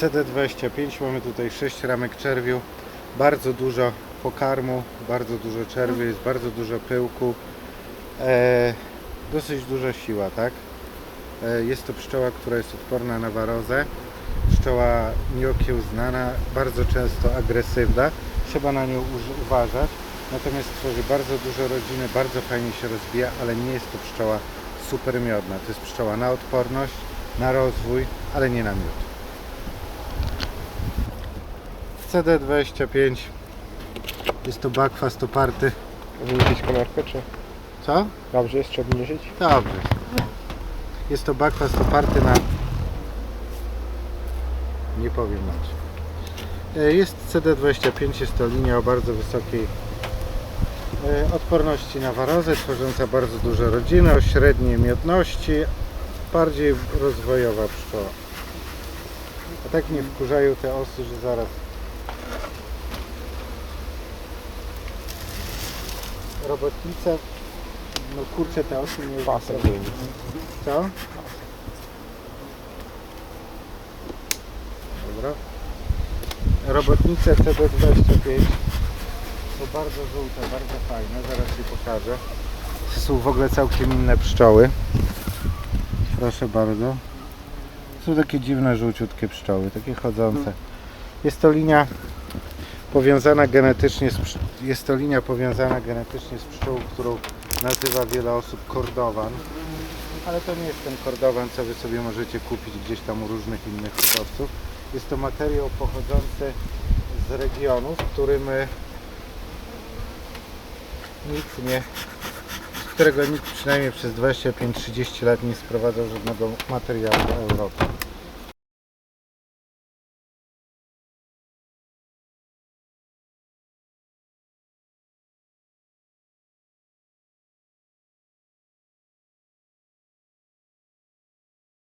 CD25 mamy tutaj 6 ramek czerwiu, bardzo dużo pokarmu, bardzo dużo czerwiu, jest bardzo dużo pyłku, e, dosyć duża siła, tak? E, jest to pszczoła, która jest odporna na warozę, pszczoła nieokiełznana, bardzo często agresywna, trzeba na nią uważać, natomiast tworzy bardzo dużo rodziny, bardzo fajnie się rozwija, ale nie jest to pszczoła super miodna, to jest pszczoła na odporność, na rozwój, ale nie na miód. CD25 jest to bakwast oparty. Zmniejszyć komórkę, czy Co? dobrze jest, czy obniżyć? Dobrze. Jest to bakwast oparty na... Nie powiem na czym. E, Jest CD25, jest to linia o bardzo wysokiej e, odporności na warozę, tworząca bardzo duże rodziny, o średniej miodności, bardziej rozwojowa pszczoła. A tak mnie wkurzają te osy, że zaraz robotnice no kurczę te osy nie Pasem Co? Dobra. Robotnice CB25 są bardzo żółte, bardzo fajne, zaraz Ci pokażę. To są w ogóle całkiem inne pszczoły. Proszę bardzo. Są takie dziwne, żółciutkie pszczoły, takie chodzące. Jest to linia powiązana genetycznie z, jest to linia powiązana genetycznie z pszczół, którą nazywa wiele osób kordowan. Ale to nie jest ten kordowan, co Wy sobie możecie kupić gdzieś tam u różnych innych hodowców. Jest to materiał pochodzący z regionu, w którym e, nikt nie, z którego nikt przynajmniej przez 25-30 lat nie sprowadzał żadnego materiału do Europy.